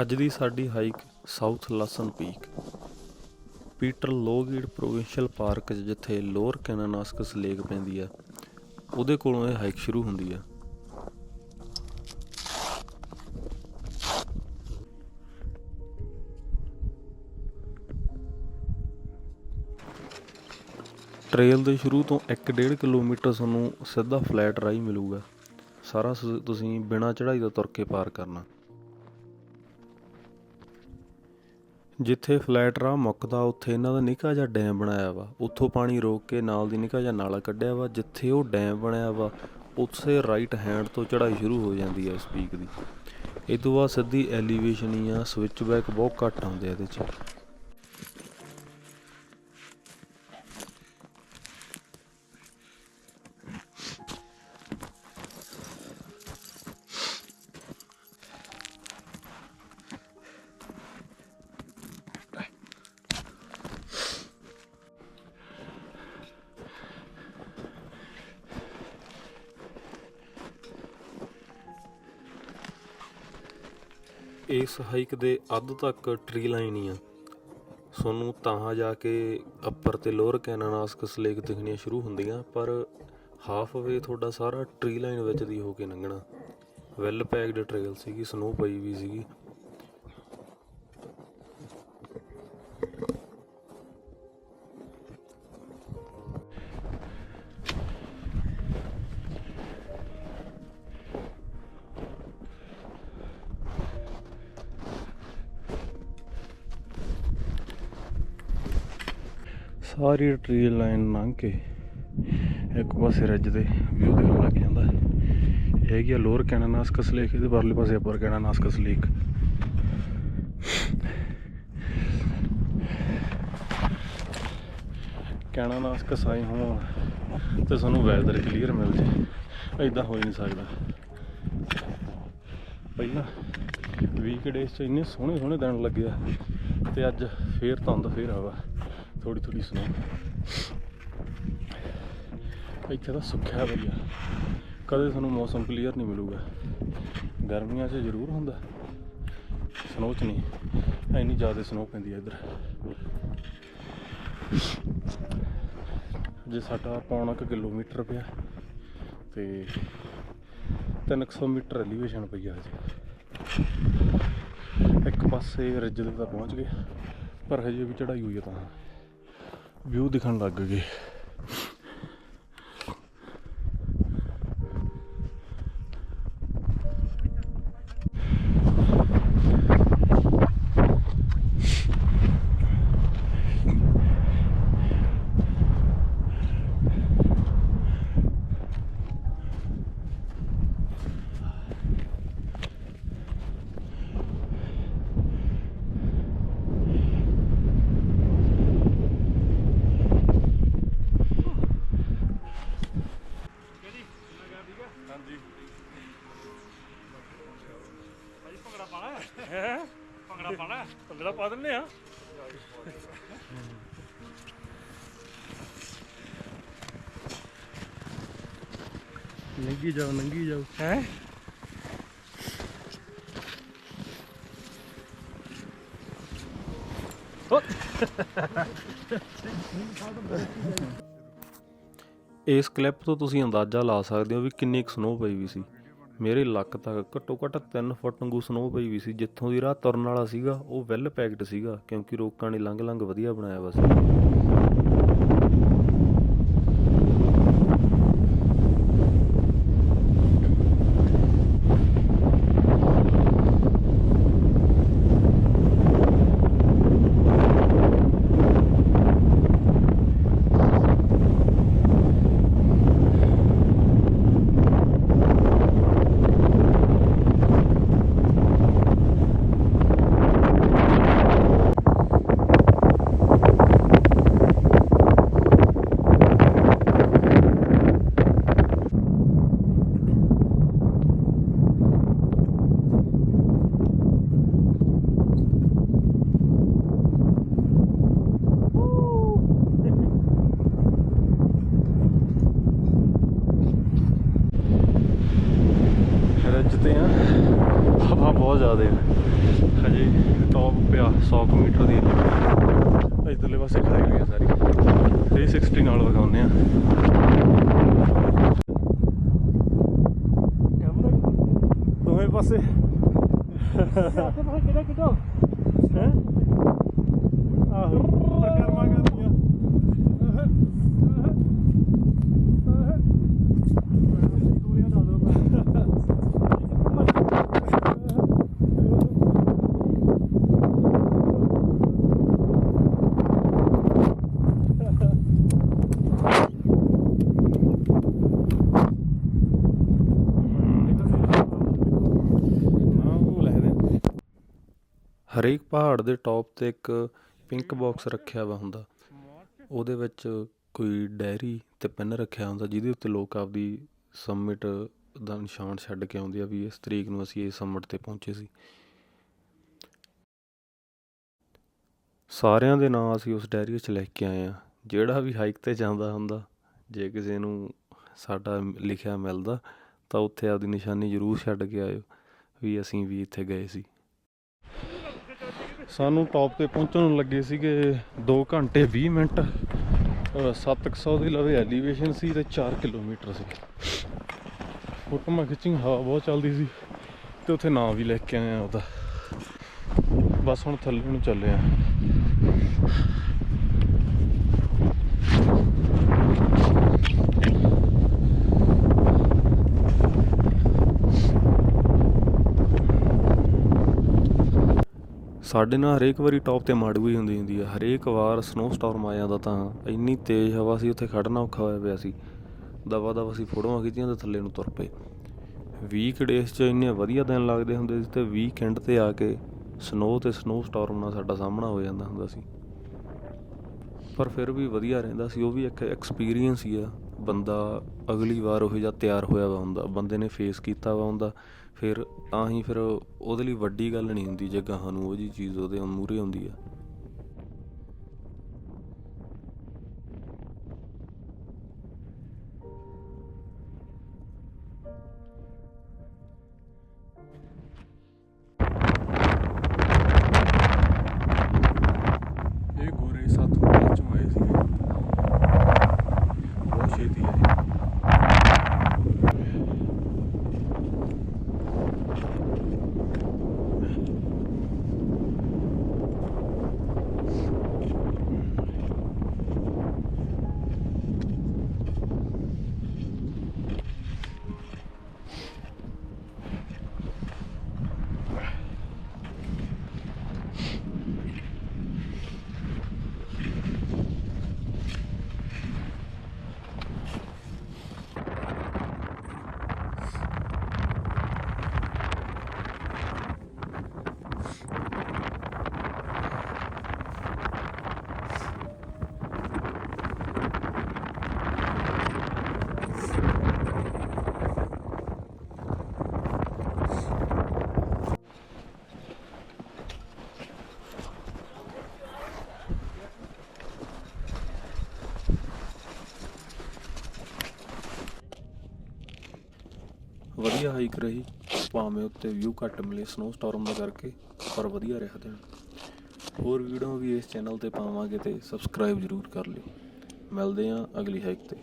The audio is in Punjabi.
ਅੱਜ ਦੀ ਸਾਡੀ hike South Lawson Peak. Peter Lougheed provincial park 'ਚ ਜਿੱਥੇ ਲੋਅਰ ਕੈਨਾਨਾਸਕਸ ਲੇਕ ਪੈਂਦੀ ਆ, ਉਹਦੇ ਕੋਲੋਂ ਇਹ ਹਾਈਕ ਸ਼ੁਰੂ ਹੁੰਦੀ ਆ। ਟ੍ਰੇਲ ਦੇ ਸ਼ੁਰੂ ਤੋਂ 1.5 ਕਿਲੋਮੀਟਰ ਤੁਹਾਨੂੰ ਸਿੱਧਾ ਫਲੈਟ ਰਾਹ ਹੀ ਮਿਲੂਗਾ। ਸਾਰਾ ਤੁਸੀਂ ਬਿਨਾਂ ਚੜ੍ਹਾਈ ਦਾ ਤੁਰ ਕੇ ਪਾਰ ਕਰਨਾ। ਜਿੱਥੇ ਫਲੈਟ ਰਾਹ ਮੁੱਕਦਾ, ਉੱਥੇ ਇਹਨਾਂ ਦਾ ਨਿੱਕਾ ਜਿਹਾ ਡੈਮ ਬਣਾਇਆ ਵਾ। ਉੱਥੋਂ ਪਾਣੀ ਰੋਕ ਕੇ ਨਾਲ ਦੀ ਨਿੱਕਾ ਜਿਹਾ ਨਾਲਾ ਕੱਢਿਆ ਵਾ, ਜਿੱਥੇ ਉਹ ਡੈਮ ਬਣਿਆ ਵਾ, ਉੱਥੇ ਰਾਈਟ ਹੈਂਡ ਤੋਂ ਚੜ੍ਹਾਈ ਸ਼ੁਰੂ ਹੋ ਜਾਂਦੀ ਹੈ ਇਸ ਪੀਕ ਦੀ। ਇਹ ਤੋਂ ਬਾਅਦ ਸਿੱਧੀ ਐਲੀਵੇਸ਼ਨ ਹੀ ਆ ਸਵਿਚ ਬੈਕ ਬਹੁਤ ਘੱਟ ਆਉਂਦੇ ਆ ਇਹਦੇ 'ਚ। ਇਸ ਹਾਈਕ ਦੇ ਅੱਧ ਤੱਕ ਟ੍ਰੀ ਲਾਈਨ ਹੀ ਆ। ਤੁਹਾਨੂੰ ਤਾਂ ਜਾ ਕੇ ਅੱਪਰ ਤੇ ਲੋਅਰ ਕੈਨਾਨਾਸਕਸ ਲੇਕ ਦਿਖਣੀਆਂ ਸ਼ੁਰੂ ਹੁੰਦੀਆਂ, ਪਰ ਹਾਫ ਵੇ ਤੁਹਾਡਾ ਸਾਰਾ ਟ੍ਰੀ ਲਾਈਨ ਵਿੱਚ ਦੀ ਹੋ ਕੇ ਲੰਘਣਾ। ਵੈਲ ਪੈਕਡ ਟ੍ਰੇਲ ਸੀਗੀ ਸਨੋ ਪਈ ਵੀ ਸੀਗੀ। ਸਾਰੀ ਟਰੀ ਲਾਈਨ ਲੰਘ ਕੇ ਇੱਕ ਪਾਸੇ ਰੱਜ ਦੇ ਵਿਊ ਦੇਖਣ ਲੱਗ ਜਾਂਦਾ। ਇਹ ਹੈਗੀ ਆ ਲੋਅਰ ਕੈਨਾਨਾਸਕਸ ਲੇਕ ਇਹਦੇ ਪਰਲੇ ਪਾਸੇ ਅਪਰ ਕੈਨਾਨਾਸਕਸ ਲੇਕ ਕੈਨਾਨਾਸਕਸ ਆਏ ਹੋਣ ਤੇ ਸਾਨੂੰ ਵੈਦਰ ਕਲੀਅਰ ਮਿਲ ਜੇ। ਐਦਾਂ ਹੋ ਹੀ ਨਹੀਂ ਸਕਦਾ। ਪਹਿਲਾਂ ਵੀਕ ਡੇਜ਼ 'ਚ ਇੰਨੇ ਸੋਹਣੇ ਸੋਹਣੇ ਦਿਨ ਲੱਗਿਆ ਤੇ ਅੱਜ ਫੇਰ ਧੁੰਦ ਫੇਰ ਹਵਾ ਥੋੜੀ ਥੋੜੀ ਸਨੋ ਇੱਥੇ ਤਾਂ ਸੁੱਖਿਆ ਵਧੀਆ ਕਦੇ ਤੁਹਾਨੂੰ ਮੌਸਮ ਕਲੀਅਰ ਨਹੀਂ ਮਿਲੂਗਾ ਗਰਮੀਆਂ 'ਚ ਜ਼ਰੂਰ ਹੁੰਦਾ ਸਨੋ 'ਚ ਨਹੀਂ ਇੰਨੀ ਜ਼ਿਆਦਾ ਸਨੋ ਪੈਂਦੀ ਹੈ ਇੱਧਰ ਜੇ ਸਾਡਾ ਪੌਣਾ ਕੁ ਕਿਲੋਮੀਟਰ ਪਿਆ ਤੇ 300 ਮੀਟਰ ਐਲੀਵੇਸ਼ਨ ਪਈ ਆ ਹਜੇ ਇੱਕ ਪਾਸੇ ਰਿੱਜ ਦੇ ਪਹੁੰਚ ਗਏ ਪਰ ਹਜੇ ਵੀ ਚੜਾਈ ਹੋਈ ਹੈ ਤਾਂ ਵਿਊ ਦਿਖਣ ਲੱਗ ਗਏ। ਹਾਂਜੀ। ਭਾਜੀ ਭੰਗੜਾ ਪਾਣਾ ਹੈ? ਭੰਗੜਾ ਪਾਣਾ ਭੰਗੜਾ ਪਾ ਦਿੰਦੇ ਆ ਨੰਗੀ ਜਾਓ ਨੰਗੀ ਜਾਓ। ਹੈ? ਇਸ ਕਲਿੱਪ ਤੋਂ ਤੁਸੀਂ ਅੰਦਾਜ਼ਾ ਲਾ ਸਕਦੇ ਹੋ ਵੀ ਕਿੰਨੀ ਕੁ ਸਨੋ ਪਈ ਵੀ ਸੀ। ਮੇਰੇ ਲੱਕ ਤੱਕ ਘੱਟੋ ਘੱਟ 3 ਫੁੱਟ ਵਾਂਗੂ ਸਨੋ ਪਈ ਵੀ ਸੀ, ਜਿੱਥੋਂ ਦੀ ਰਾਹ ਤੁਰਨ ਵਾਲਾ ਸੀਗਾ, ਉਹ ਵੈਲ ਪੈਕਡ ਸੀਗਾ, ਕਿਉਂਕਿ ਰੋਕਾਂ ਨੇ ਲੰਘ ਲੰਘ ਵਧੀਆ ਬਣਾਇਆ ਵਾ ਸੀ। ਬਹੁਤ ਜ਼ਿਆਦਾ ਹੈ। ਹਜੇ ਟੌਪ ਪਿਆ 100 ਕੁ ਮੀਟਰ ਦੀ ਇਧਰਲੇ ਪਾਸੇ ਖਾਈ ਹੋਈ ਹੈ ਸਾਰੀ। 360 ਨਾਲ ਵਗਾਉਂਦੇ ਆ। ਕੈਮਰਾ ਦੋਵੇਂ ਪਾਸੇ। ਕਿਹੜਾ ਕਿਹੜਾ ਕਿਹੜਾ ਹੈ? ਆਹੋ। ਹਰੇਕ ਪਹਾੜ ਦੇ ਟੌਪ ਤੇ ਇੱਕ ਪਿੰਕ ਬਾਕਸ ਰੱਖਿਆ ਵਾ ਹੁੰਦਾ। ਉਹਦੇ ਵਿੱਚ ਕੋਈ ਡਾਇਰੀ ਤੇ ਪੈਨ ਰੱਖਿਆ ਹੁੰਦਾ, ਜਿਹਦੇ ਉੱਤੇ ਲੋਕ ਆਪਦੀ ਸਬਮਿਟ ਦਾ ਨਿਸ਼ਾਨ ਛੱਡ ਕੇ ਆਉਂਦੇ ਆ ਵੀ ਇਸ ਤਰੀਕ ਨੂੰ ਅਸੀਂ ਇਸ ਸਬਮਿਟ ਤੇ ਪਹੁੰਚੇ ਸੀ। ਸਾਰਿਆਂ ਦੇ ਨਾਂ ਅਸੀਂ ਉਸ ਡਾਇਰੀ ਵਿੱਚ ਲਿਖ ਕੇ ਆਏ ਆ। ਜਿਹੜਾ ਵੀ ਹਾਈਕ ਤੇ ਜਾਂਦਾ ਹੁੰਦਾ, ਜੇ ਕਿਸੇ ਨੂੰ ਸਾਡਾ ਲਿਖਿਆ ਮਿਲਦਾ, ਤਾਂ ਉੱਥੇ ਆਪਦੀ ਨਿਸ਼ਾਨੀ ਜ਼ਰੂਰ ਛੱਡ ਕੇ ਆਇਓ ਵੀ ਅਸੀਂ ਵੀ ਇੱਥੇ ਗਏ ਸੀ। ਸਾਨੂੰ ਟੌਪ ਤੇ ਪਹੁੰਚਣ ਨੂੰ ਲੱਗੇ ਸੀਗੇ 2 ਘੰਟੇ 20 ਮਿੰਟ। 700 ਦੀ ਲਵੇ ਐਲੀਵੇਸ਼ਨ ਸੀ ਤੇ 4 ਕਿਲੋਮੀਟਰ ਸੀ। ਫੋਟੋਆਂ ਖਿੱਚੀਆਂ, ਹਵਾ ਬਹੁਤ ਚੱਲਦੀ ਸੀ ਤੇ ਉੱਥੇ ਨਾਂ ਵੀ ਲੈ ਕੇ ਆਏ ਆ ਉਹਦਾ। ਬਸ ਹੁਣ ਥੱਲੇ ਨੂੰ ਚੱਲੇ ਆ। ਸਾਡੇ ਨਾਲ ਹਰੇਕ ਵਾਰੀ ਟੌਪ ਤੇ ਮਾੜੂ ਹੀ ਹੁੰਦੀ ਹੁੰਦੀ ਆ। ਹਰੇਕ ਵਾਰ ਸਨੋ ਸਟਾਰਮ ਆ ਜਾਂਦਾ ਤਾਂ ਇੰਨੀ ਤੇਜ਼ ਹਵਾ ਸੀ, ਉੱਥੇ ਖੜਨਾ ਔਖਾ ਹੋਇਆ ਪਿਆ ਸੀ। ਦਵਾ ਦਵਾ ਅਸੀਂ ਫੋਟੋਆਂ ਖਿੱਚੀਆਂ ਤੇ ਥੱਲੇ ਨੂੰ ਤੁਰ ਪਏ। ਵੀਕ ਡੇਸ 'ਚ ਇੰਨੇ ਵਧੀਆ ਦਿਨ ਲੱਗਦੇ ਹੁੰਦੇ ਸੀ ਤੇ ਵੀਕਐਂਡ ਤੇ ਆ ਕੇ ਸਨੋ ਤੇ ਸਨੋ ਸਟਾਰਮ ਨਾਲ ਸਾਡਾ ਸਾਹਮਣਾ ਹੋ ਜਾਂਦਾ ਹੁੰਦਾ ਸੀ। ਪਰ ਫਿਰ ਵੀ ਵਧੀਆ ਰਹਿੰਦਾ ਸੀ, ਉਹ ਵੀ ਇੱਕ ਐਕਸਪੀਰੀਅੰਸ ਹੀ ਆ। ਬੰਦਾ ਅਗਲੀ ਵਾਰ ਉਹ ਜਿਹਾ ਤਿਆਰ ਹੋਇਆ ਵਾ ਹੁੰਦਾ, ਬੰਦੇ ਨੇ ਫੇਸ ਕੀਤਾ ਵਾ ਹੁੰਦਾ, ਫਿਰ ਤਾਂ ਹੀ ਫਿਰ ਉਹਦੇ ਲਈ ਵੱਡੀ ਗੱਲ ਨਹੀਂ ਹੁੰਦੀ, ਜੇ ਗਾਹਾਂ ਨੂੰ ਉਹ ਜੀ ਚੀਜ਼ ਉਹਦੇ ਮੂਹਰੇ ਆਉਂਦੀ ਆ ਇਹ ਗੋਰੇ ਸਾਥੋਂ ਬਾਅਦ ਚੋਂ ਆਏ ਸੀ ਬਹੁਤ ਛੇਤੀ ਆਏ ਵਧੀਆ ਹਾਈਕ ਰਹੀ, ਭਾਵੇਂ ਉੱਤੇ ਵਿਊ ਘੱਟ ਮਿਲੇ ਸਨੋ ਸਟਾਰਮ ਦਾ ਕਰਕੇ, ਪਰ ਵਧੀਆ ਰਿਹਾ ਦਿਨ। ਹੋਰ ਵੀਡੀਓ ਵੀ ਇਸ ਚੈਨਲ ਤੇ ਪਾਵਾਂਗੇ ਤੇ ਸਬਸਕ੍ਰਾਈਬ ਜ਼ਰੂਰ ਕਰ ਲਿਓ। ਮਿਲਦੇ ਹਾਂ ਅਗਲੀ ਹਾਈਕ ਤੇ।